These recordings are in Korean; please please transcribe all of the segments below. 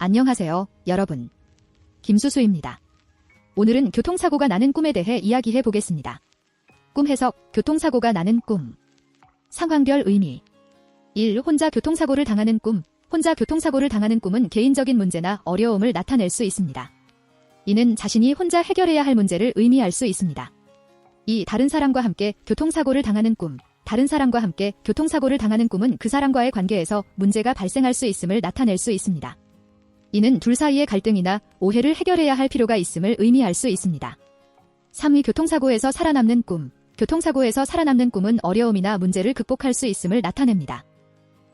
안녕하세요, 여러분. 김수수입니다. 오늘은 교통사고가 나는 꿈에 대해 이야기해 보겠습니다. 꿈 해석, 교통사고가 나는 꿈. 상황별 의미. 1. 혼자 교통사고를 당하는 꿈. 혼자 교통사고를 당하는 꿈은 개인적인 문제나 어려움을 나타낼 수 있습니다. 이는 자신이 혼자 해결해야 할 문제를 의미할 수 있습니다. 2. 다른 사람과 함께 교통사고를 당하는 꿈. 다른 사람과 함께 교통사고를 당하는 꿈은 그 사람과의 관계에서 문제가 발생할 수 있음을 나타낼 수 있습니다. 이는 둘 사이의 갈등이나 오해를 해결해야 할 필요가 있음을 의미할 수 있습니다. 3위 교통사고에서 살아남는 꿈. 교통사고에서 살아남는 꿈은 어려움이나 문제를 극복할 수 있음을 나타냅니다.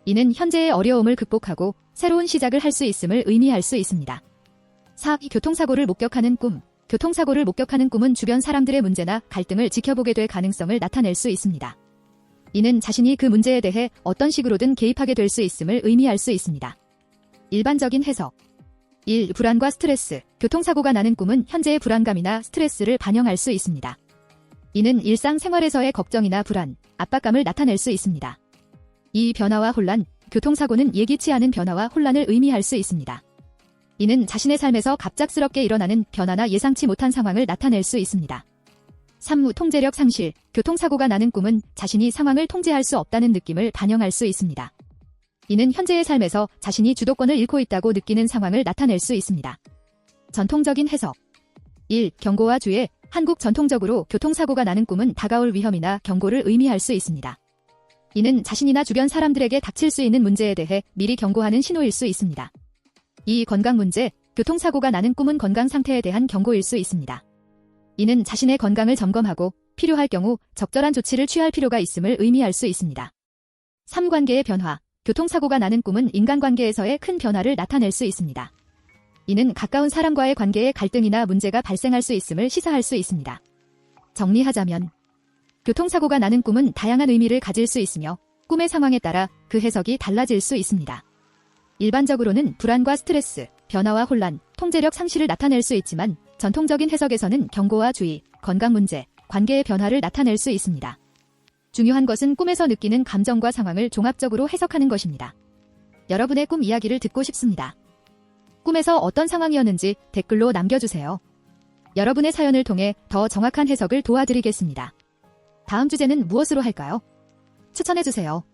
이는 현재의 어려움을 극복하고 새로운 시작을 할 수 있음을 의미할 수 있습니다. 4위 교통사고를 목격하는 꿈. 교통사고를 목격하는 꿈은 주변 사람들의 문제나 갈등을 지켜보게 될 가능성을 나타낼 수 있습니다. 이는 자신이 그 문제에 대해 어떤 식으로든 개입하게 될 수 있음을 의미할 수 있습니다. 일반적인 해석 1. 불안과 스트레스. 교통사고가 나는 꿈은 현재의 불안감이나 스트레스를 반영할 수 있습니다. 이는 일상생활에서의 걱정이나 불안, 압박감을 나타낼 수 있습니다. 2. 변화와 혼란. 교통사고는 예기치 않은 변화와 혼란을 의미할 수 있습니다. 이는 자신의 삶에서 갑작스럽게 일어나는 변화나 예상치 못한 상황을 나타낼 수 있습니다. 3. 통제력 상실. 교통사고가 나는 꿈은 자신이 상황을 통제할 수 없다는 느낌을 반영할 수 있습니다. 이는 현재의 삶에서 자신이 주도권을 잃고 있다고 느끼는 상황을 나타낼 수 있습니다. 전통적인 해석 1. 경고와 주의 한국 전통적으로 교통사고가 나는 꿈은 다가올 위험이나 경고를 의미할 수 있습니다. 이는 자신이나 주변 사람들에게 닥칠 수 있는 문제에 대해 미리 경고하는 신호일 수 있습니다. 2. 건강 문제 교통사고가 나는 꿈은 건강 상태에 대한 경고일 수 있습니다. 이는 자신의 건강을 점검하고 필요할 경우 적절한 조치를 취할 필요가 있음을 의미할 수 있습니다. 3. 관계의 변화 교통사고가 나는 꿈은 인간관계에서의 큰 변화를 나타낼 수 있습니다. 이는 가까운 사람과의 관계에 갈등이나 문제가 발생할 수 있음을 시사할 수 있습니다. 정리하자면, 교통사고가 나는 꿈은 다양한 의미를 가질 수 있으며, 꿈의 상황에 따라 그 해석이 달라질 수 있습니다. 일반적으로는 불안과 스트레스, 변화와 혼란, 통제력 상실을 나타낼 수 있지만, 전통적인 해석에서는 경고와 주의, 건강 문제, 관계의 변화를 나타낼 수 있습니다. 중요한 것은 꿈에서 느끼는 감정과 상황을 종합적으로 해석하는 것입니다. 여러분의 꿈 이야기를 듣고 싶습니다. 꿈에서 어떤 상황이었는지 댓글로 남겨주세요. 여러분의 사연을 통해 더 정확한 해석을 도와드리겠습니다. 다음 주제는 무엇으로 할까요? 추천해주세요.